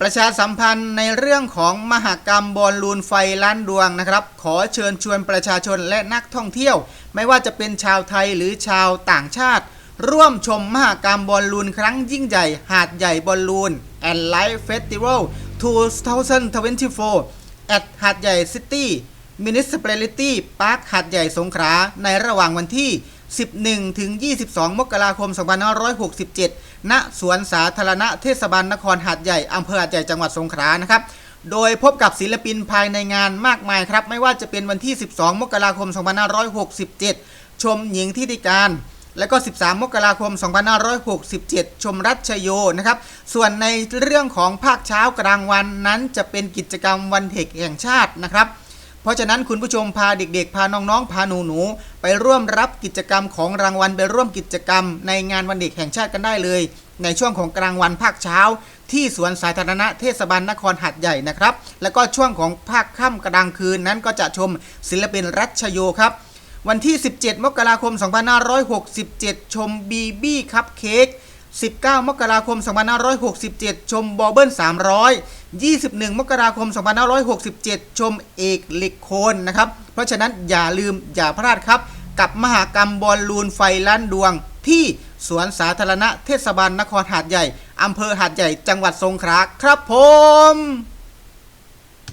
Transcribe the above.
ประชาสัมพันธ์ในเรื่องของมหกรรมบอลลูนไฟล้านดวงนะครับ ขอเชิญชวนประชาชนและนักท่องเที่ยว ไม่ว่าจะเป็นชาวไทยหรือชาวต่างชาติ ร่วมชมมหกรรมบอลลูนครั้งยิ่งใหญ่ หาดใหญ่บอลลูน and Life Festival 2024 at หาดใหญ่ซิตี้ Municipality Park หาดใหญ่สงขลาในระหว่างวันที่ 11 ถึง 22 มกราคม 2567 ณ สวนสาธารณะเทศบาลนครหาดใหญ่ อำเภอหาดใหญ่ จังหวัดสงขลา นะครับ โดยพบกับศิลปินภายในงานมากมายครับ ไม่ว่าจะเป็นวันที่ 12 มกราคม 2567 ชมหญิงทิติการ แล้วก็ 13 มกราคม 2567 ชมรัชโย นะครับ ส่วนในเรื่องของภาคเช้ากลางวันนั้นจะเป็นกิจกรรมวันเด็กแห่งชาตินะครับ เพราะฉะนั้นคุณผู้ชมพาเด็ก ๆ พาน้องๆ พาหนูๆไปร่วมรับกิจกรรมของรางวัลไปร่วมกิจกรรม ในงานวันเด็กแห่งชาติกันได้เลย ในช่วงของกลางวันภาคเช้า ที่สวนสาธารณะเทศบาลนครหัดใหญ่นะครับ แล้วก็ช่วงของภาคค่ำกลางคืนนั้นก็จะชมศิลปินรัชโยครับวันที่ 17 มกราคม 2567 ชมบีบี้คัพเค้ก19 มกราคม 2567 ชมบอเบิล300 21 มกราคม 2567 ชมเอกเหล็กโคนนะครับ เพราะฉะนั้นอย่าลืมอย่าพลาดครับ กับมหากรรมบอลลูนไฟล้านดวง ที่สวนสาธารณะเทศบาลนครหาดใหญ่ อำเภอหาดใหญ่จังหวัดสงขลาครับผม